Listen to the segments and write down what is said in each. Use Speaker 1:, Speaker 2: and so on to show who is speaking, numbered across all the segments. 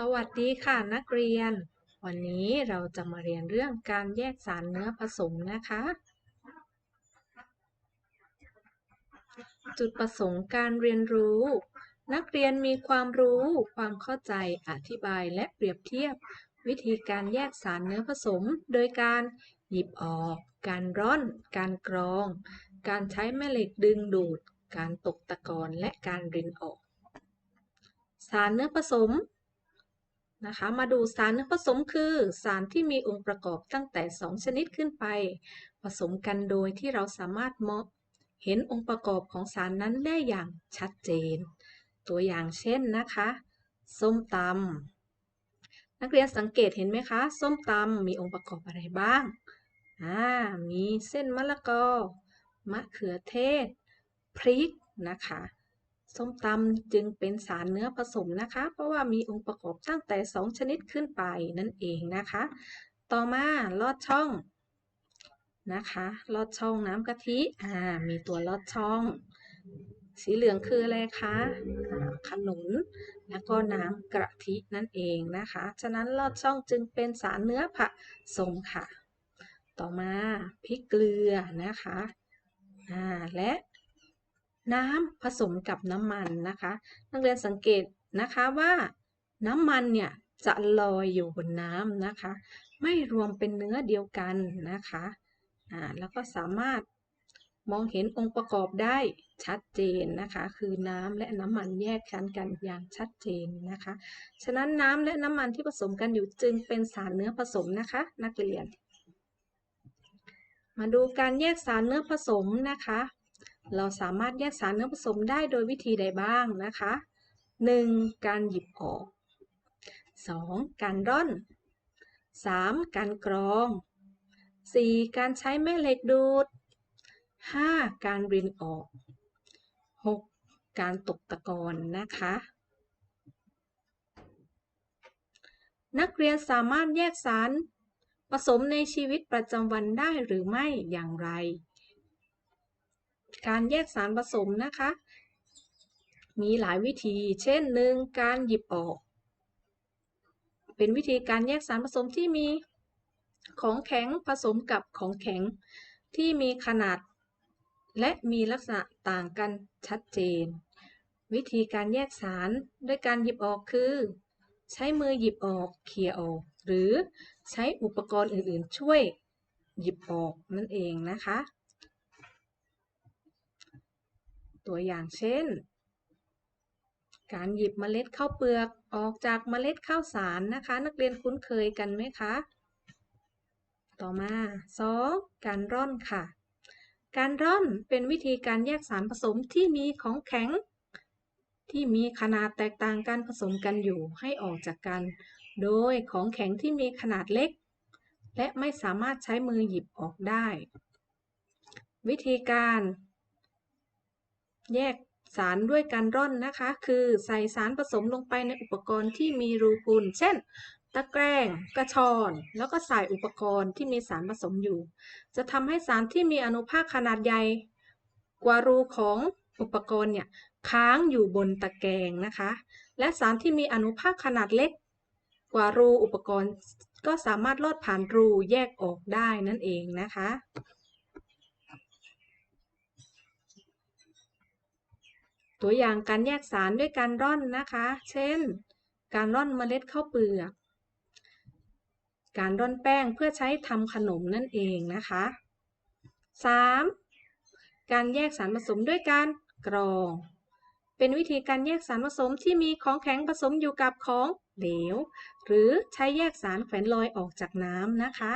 Speaker 1: สวัสดีค่ะนักเรียน วันนี้เราจะมาเรียนเรื่องการแยกสารเนื้อผสมนะคะ จุดประสงค์การเรียนรู้ นักเรียนมีความรู้ ความเข้าใจอธิบายและเปรียบเทียบ วิธีการแยกสารเนื้อผสม โดยการหยิบออก การร่อน การกรอง การใช้แม่เหล็กดึงดูด การตกตะกอนและการรินออก สารเนื้อผสม นะคะ มาดูสารผสมคือสารที่มีองค์ประกอบตั้งแต่ 2 ชนิดขึ้นไป ผสมกันโดยที่เราสามารถมองเห็นองค์ประกอบของสารนั้นได้อย่างชัดเจน ตัวอย่างเช่นนะคะ ส้มตำนักเรียนสังเกตเห็นไหมคะ ส้มตำมีองค์ประกอบอะไรบ้างอ่ามีเส้นมะละกอมะเขือเทศ พริกนะคะ ส้มตำจึงเป็นสารเนื้อผสมนะคะ เพราะว่ามีองค์ประกอบตั้งแต่ 2 ชนิดขึ้นไปนั่นเองนะคะ ต่อมาลอดช่องนะคะลอดช่องน้ำกะทิอ่ามีตัวลอดช่อง สีเหลืองคืออะไรคะขนุนแล้วก็น้ำกะทินั่นเองนะคะ ฉะนั้นลอดช่องจึงเป็นสารเนื้อผสมค่ะ ต่อมาพริกเกลือนะคะอ่าและ น้ำผสมกับน้ำมันนะคะ นักเรียนสังเกตนะคะว่าน้ำมันเนี่ยจะลอยอยู่บนน้ำนะคะ ไม่รวมเป็นเนื้อเดียวกันนะคะอ่าแล้วก็สามารถมองเห็นองค์ประกอบได้ชัดเจนนะคะ คือน้ำและน้ำมันแยกชั้นกันอย่างชัดเจนนะคะ ฉะนั้นน้ำและน้ำมันที่ผสมกันอยู่จึงเป็นสารเนื้อผสมนะคะ นักเรียน มาดูการแยกสารเนื้อผสมนะคะ เราสามารถแยกสารเนื้อผสมได้โดยวิธีใดบ้างนะคะ 1. การหยิบออก 2. การร่อน 3. การกรอง 4. การใช้แม่เหล็กดูด 5. การรินออก 6. การตกตะกอนนะคะ นักเรียนสามารถแยกสารผสมในชีวิตประจำวันได้หรือไม่อย่างไร การแยกสารผสมนะคะ มีหลายวิธี เช่นหนึ่งการหยิบออก เป็นวิธีการแยกสารผสมที่มีของแข็งผสมกับของแข็งที่มีขนาด และมีลักษณะต่างกันชัดเจน วิธีการแยกสารด้วยการหยิบออกคือ ใช้มือหยิบออกเคลียออกหรือใช้อุปกรณ์อื่นๆ ช่วยหยิบออกนั่นเองนะคะ ตัวอย่างเช่น การหยิบเมล็ดข้าวเปลือกออกจากเมล็ดข้าวสารนะคะ นักเรียนคุ้นเคยกันไหมคะ ต่อมา 2. การร่อนค่ะ การร่อนเป็นวิธีการแยกสารผสมที่มีของแข็ง ที่มีขนาดแตกต่างกันผสมกันอยู่ให้ออกจากกัน โดยของแข็งที่มีขนาดเล็ก และไม่สามารถใช้มือหยิบออกได้ วิธีการ แยกสารด้วยการร่อนนะคะ คือใส่สารผสมลงไปในอุปกรณ์ที่มีรูพุน เช่น ตะแกรงกระชอน แล้วก็ใส่อุปกรณ์ที่มีสารผสมอยู่ จะทำให้สารที่มีอนุภาคขนาดใหญ่กว่ารูของอุปกรณ์เนี่ยค้างอยู่บนตะแกรงนะคะ และสารที่มีอนุภาคขนาดเล็กกว่ารูอุปกรณ์ ก็สามารถลอดผ่านรูแยกออกได้นั่นเองนะคะ ตัวอย่างการแยกสารด้วยการร่อนนะคะ เช่น การร่อนเมล็ดข้าวเปลือก การร่อนแป้งเพื่อใช้ทำขนมนั่นเองนะคะ 3. การแยกสารผสมด้วยการกรอง เป็นวิธีการแยกสารผสมที่มีของแข็งผสมอยู่กับของเหลว หรือใช้แยกสารแขวนลอยออกจากน้ำนะคะ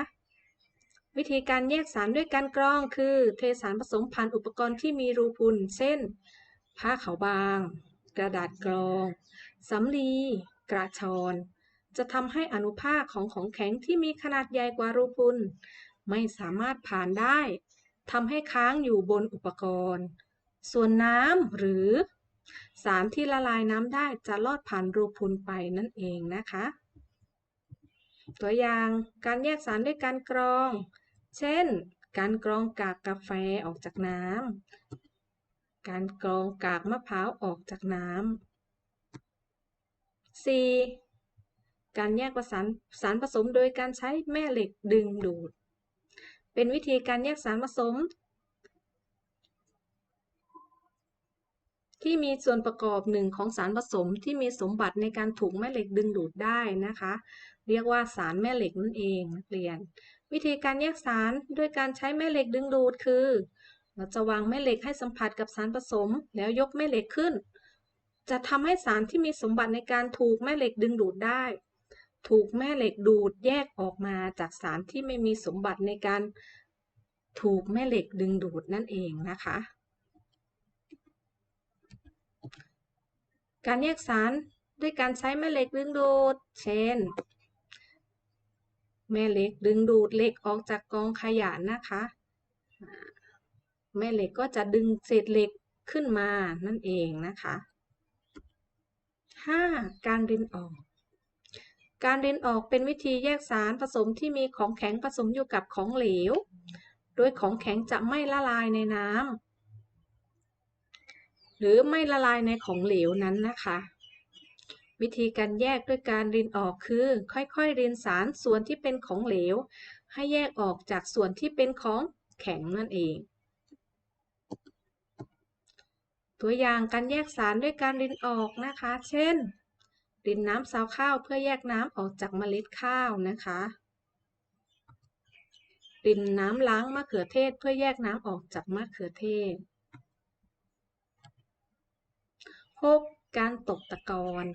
Speaker 1: วิธีการแยกสารด้วยการกรองคือ เทสารผสมผ่านอุปกรณ์ที่มีรูพุน เช่น ผ้าขาวบาง กระดาษกรองสำลี กระชอน จะทำให้อนุภาคของของแข็งที่มีขนาดใหญ่กว่ารูพุนไม่สามารถผ่านได้ทำให้ค้างอยู่บนอุปกรณ์ ส่วนน้ำหรือ สารที่ละลายน้ำได้จะลอดผ่านรูพุนไปนั่นเองนะคะ ตัวอย่างการแยกสารด้วยการกรอง เช่น การกรองกากกาแฟออกจากน้ำ การกรองกากมะพร้าวออกจากน้ำ 4. การแยกประสานสารผสมโดยการใช้แม่เหล็กดึงดูด เป็นวิธีการแยกสารผสม ที่มีส่วนประกอบหนึ่งของสารผสมที่มีสมบัติในการถูกแม่เหล็กดึงดูดได้นะคะ เรียกว่าสารแม่เหล็กนั่นเองนักเรียน วิธีการแยกสารด้วยการใช้แม่เหล็กดึงดูดคือ เราจะวางแม่เหล็กให้สัมผัสกับสารผสม แล้วยกแม่เหล็กขึ้น จะทำให้สารที่มีสมบัติในการถูกแม่เหล็กดึงดูดได้ ถูกแม่เหล็กดูดแยกออกมาจากสารที่ไม่มีสมบัติในการถูกแม่เหล็กดึงดูดนั่นเองนะคะ การแยกสารด้วยการใช้แม่เหล็กดึงดูด เช่น แม่เหล็กดึงดูดเหล็กออกจากกองขยะนะคะ แม่เหล็กก็จะดึงเศษเหล็กขึ้นมานั่นเองนะคะ 5. การรินออก การรินออกเป็นวิธีแยกสารผสมที่มีของแข็งผสมอยู่กับของเหลว โดยของแข็งจะไม่ละลายในน้ำหรือไม่ละลายในของเหลวนั้นนะคะ วิธีการแยกด้วยการรินออกคือ ค่อยๆรินสารส่วนที่เป็นของเหลว ให้แยกออกจากส่วนที่เป็นของแข็งนั่นเอง ตัวอย่างการแยกสารด้วยการรินออกนะคะ เช่น รินน้ำซาวข้าวเพื่อแยกน้ำออกจากเมล็ดข้าวนะคะ รินน้ำล้างมะเขือเทศเพื่อแยกน้ำออกจากมะเขือเทศ 6. การตกตะกอน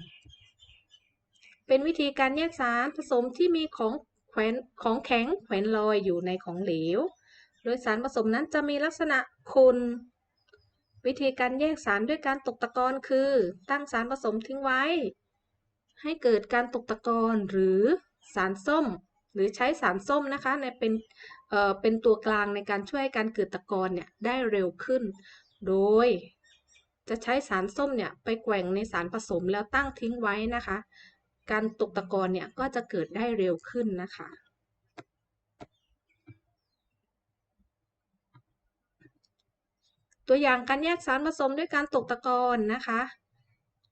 Speaker 1: เป็นวิธีการแยกสารผสมที่มีของแขวนของแข็งแขวนลอยอยู่ในของเหลว โดยสารผสมนั้นจะมีลักษณะคุณ วิธีการแยกสารด้วยการตกตะกอนคือ ตั้งสารผสมทิ้งไว้ ให้เกิดการตกตะกอนหรือสารส้ม หรือใช้สารส้มนะคะในเป็นเอ่อเป็นตัวกลางในการช่วยการเกิดตะกอนเนี่ยได้เร็วขึ้น โดย จะใช้สารส้มเนี่ยไปแกว่งในสารผสมแล้วตั้งทิ้งไว้นะคะ การตกตะกอนเนี่ยก็จะเกิดได้เร็วขึ้นนะคะ ตัวอย่างการแยกสารผสมด้วยการตกตะกอนนะคะ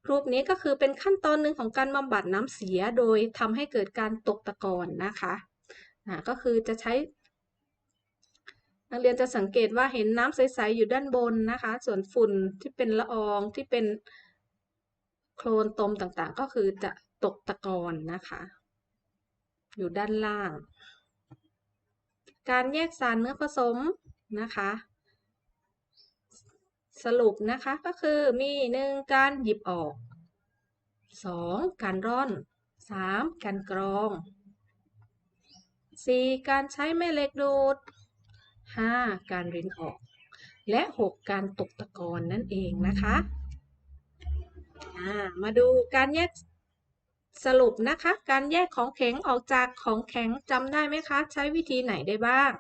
Speaker 1: รูปนี้ก็คือเป็นขั้นตอนหนึ่งของการบำบัดน้ำเสียโดยทำให้เกิดการตกตะกอนนะคะะก็คือจะใช้ นักเรียนจะสังเกตว่าเห็นน้ำใสๆอยู่ด้านบนนะคะ ส่วนฝุ่นที่เป็นละอองที่เป็นโคลนตมต่างๆ ก็คือจะตกตะกอนนะคะ อยู่ด้านล่าง การแยกสารเนื้อผสมนะคะ สรุปนะคะก็คือมี 1. การหยิบออก 2. การร่อน 3. การกรอง 4. การใช้แม่เหล็กดูด 5. การรินออก และ 6. การตกตะกอนนั่นเองนะคะมาดูการแยกสรุปนะคะ การแยกของแข็งออกจากของแข็งจำได้ไหมคะ ใช้วิธีไหนได้บ้าง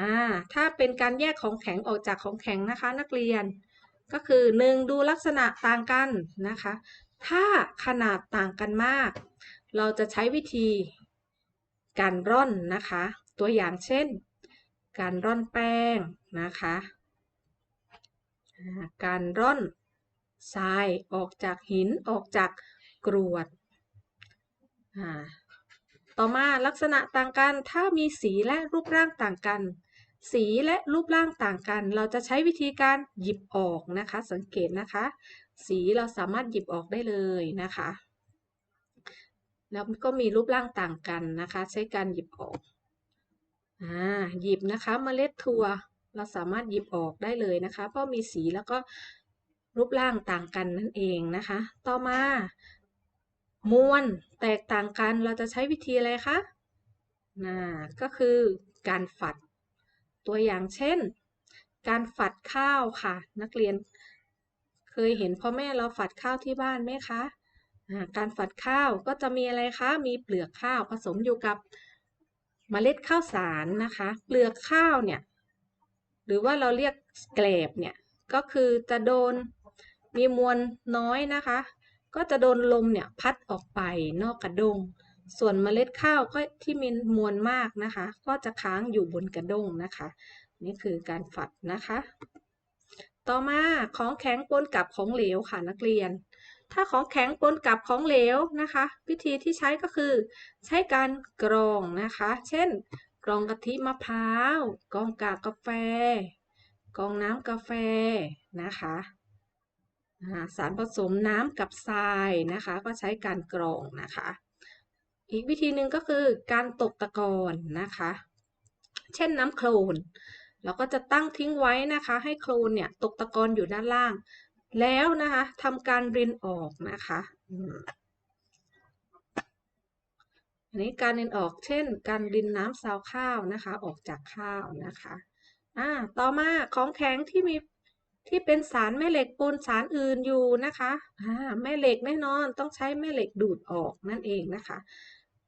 Speaker 1: อ่าถ้าเป็นการแยกของแข็งออกจากของแข็งนะคะ นักเรียน ก็คือ 1. ดูลักษณะต่างกันนะคะ ถ้าขนาดต่างกันมาก เราจะใช้วิธีการร่อนนะคะ ตัวอย่างเช่น การร่อนแป้งนะคะ การร่อนทรายออกจากหินออกจากกรวด ต่อมาลักษณะต่างกันถ้ามีสีและรูปร่างต่างกัน สีและรูปร่างต่างกัน เราจะใช้วิธีการหยิบออกนะคะ สังเกตนะคะ สีเราสามารถหยิบออกได้เลยนะคะ แล้วก็มีรูปร่างต่างกันนะคะ ใช้การหยิบออกอ่าหยิบนะคะมเมล็ดถั่วเราสามารถหยิบออกได้เลยนะคะ เพราะมีสีแล้วก็รูปร่างต่างกันนั่นเองนะคะ ต่อมามวลแตกต่างกันเราจะใช้วิธีอะไรคะน่าก็คือการฝัด ตัวอย่างเช่น การฝัดข้าวค่ะ นักเรียนเคยเห็นพ่อแม่เราฝัดข้าวที่บ้านไหมคะการฝัดข้าวก็จะมีอะไรคะ มีเปลือกข้าวผสมอยู่กับเมล็ดข้าวสารนะคะ เปลือกข้าวเนี่ย หรือว่าเราเรียกแกลบเนี่ย ก็คือจะโดนมีมวลน้อยนะคะ ก็จะโดนลมเนี่ยพัดออกไปนอกกระดง ส่วนเมล็ดข้าวก็ที่มีมวลมากนะคะ ก็จะค้างอยู่บนกระด้งนะคะ นี่คือการฝัดนะคะ ต่อมาของแข็งปนกับของเหลวค่ะนักเรียน ถ้าของแข็งปนกับของเหลวนะคะวิธีที่ใช้ก็คือ ใช้การกรองนะคะ เช่น กรองกะทิมะพร้าวกรองกากกาแฟ กรองน้ำกาแฟนะคะสารผสมน้ำกับทรายนะคะ ก็ใช้การกรองนะคะ อีกวิธีหนึ่งก็คือการตกตะกอนนะคะ เช่นน้ำโคลนเราก็จะตั้งทิ้งไว้นะคะ ให้โคลนเนี่ยตกตะกอนอยู่ด้านล่าง แล้วนะคะทำการรินออกนะคะอันนี้การรินออกเช่น การรินน้ำซาวข้าวนะคะ ออกจากข้าวนะคะอ่าต่อมาของแข็งที่มีที่เป็นสารแม่เหล็กปนสารอื่นอยู่นะคะอ่าแม่เหล็กแน่นอนต้องใช้แม่เหล็กดูดออกนั่นเองนะคะ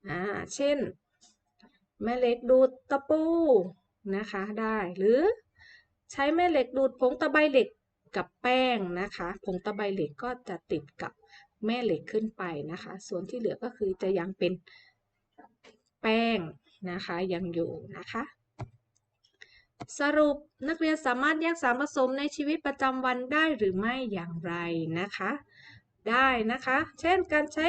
Speaker 1: อ่า เช่น แม่เหล็กดูดตะปูนะคะได้หรือใช้แม่เหล็กดูดผงตะไบเหล็กกับแป้งนะคะผงตะไบเหล็กก็จะติดกับแม่เหล็กขึ้นไปนะคะ ส่วนที่เหลือก็คือจะยังเป็นแป้งนะคะยังอยู่นะคะ สรุปนักเรียนสามารถแยกสารผสมในชีวิตประจำวันได้หรือไม่อย่างไรนะคะ ได้นะคะ เช่นการใช้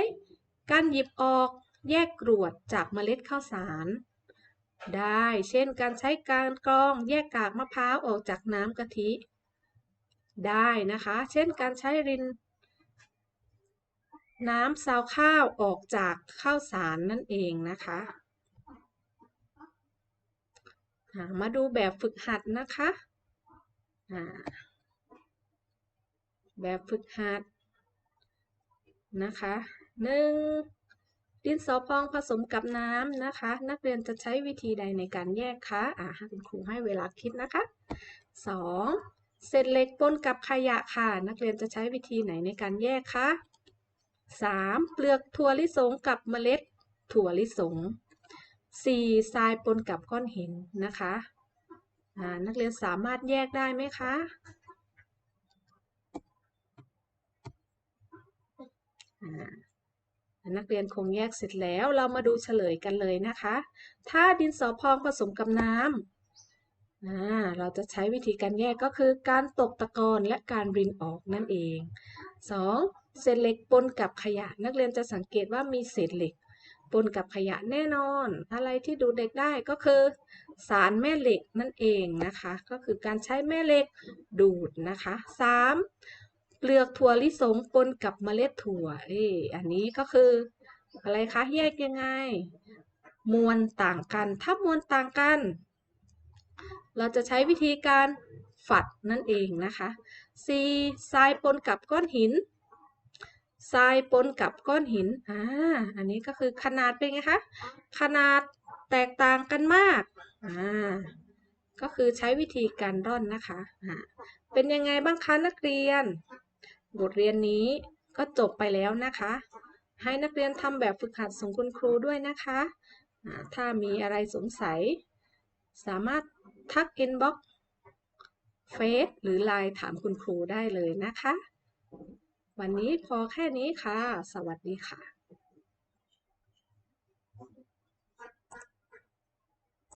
Speaker 1: การหยิบออก แยกกรวดจากเมล็ดข้าวสาร ได้ เช่น การใช้การกรองแยกกากมะพร้าวออกจากน้ำกะทิ ได้นะคะ เช่น การใช้ริน น้ำซาวข้าวออกจากข้าวสารนั่นเองนะคะมาดูแบบฝึกหัดนะคะแบบฝึกหัดนะคะหนึ่ง ดินสอพองผสมกับน้ำนะคะ นักเรียนจะใช้วิธีใดในการแยกคะอ่าให้คุณครูให้เวลาคิดนะคะสองเศษเหล็กปนกับขยะค่ะ นักเรียนจะใช้วิธีไหนในการแยกคะสามเปลือกถั่วลิสงกับเมล็ดถั่วลิสงสี่ทรายปนกับก้อนหินนะคะอ่านักเรียนสามารถแยกได้ไหมคะอ่า นักเรียนคงแยกเสร็จแล้วเรามาดูเฉลยกันเลยนะคะ ถ้าดินสอพองผสมกับน้ำเราจะใช้วิธีการแยกก็คือการตกตะกอนและการรินออกนั่นเอง 2. เศษเหล็กปนกับขยะ นักเรียนจะสังเกตว่ามีเศษเหล็กปนกับขยะแน่นอน อะไรที่ดูเหล็กได้ก็คือ สารแม่เหล็กนั่นเองนะคะ ก็คือการใช้แม่เหล็กดูดนะคะ 3. เปลือกถั่วลิสงปนกับเมล็ดถั่วเอ้อันนี้ก็คือ อะไรคะแยกยังไง มวลต่างกัน ถ้ามวลต่างกัน เราจะใช้วิธีการฝัดนั่นเองนะคะ C ทรายปนกับก้อนหินทรายปนกับก้อนหิน อ่า อันนี้ก็คือขนาดเป็นไงคะ ขนาดแตกต่างกันมาก อ่า ก็คือใช้วิธีการร่อนนะคะ อ่า เป็นยังไงบ้างคะนักเรียน บทเรียนนี้ก็จบไปแล้วนะคะ ให้นักเรียนทำแบบฝึกหัดส่งคุณครูด้วยนะคะ ถ้ามีอะไรสงสัย สามารถทักอินบ็อกเฟซหรือไลน์ถามคุณครูได้เลยนะคะ วันนี้พอแค่นี้ค่ะ สวัสดีค่ะ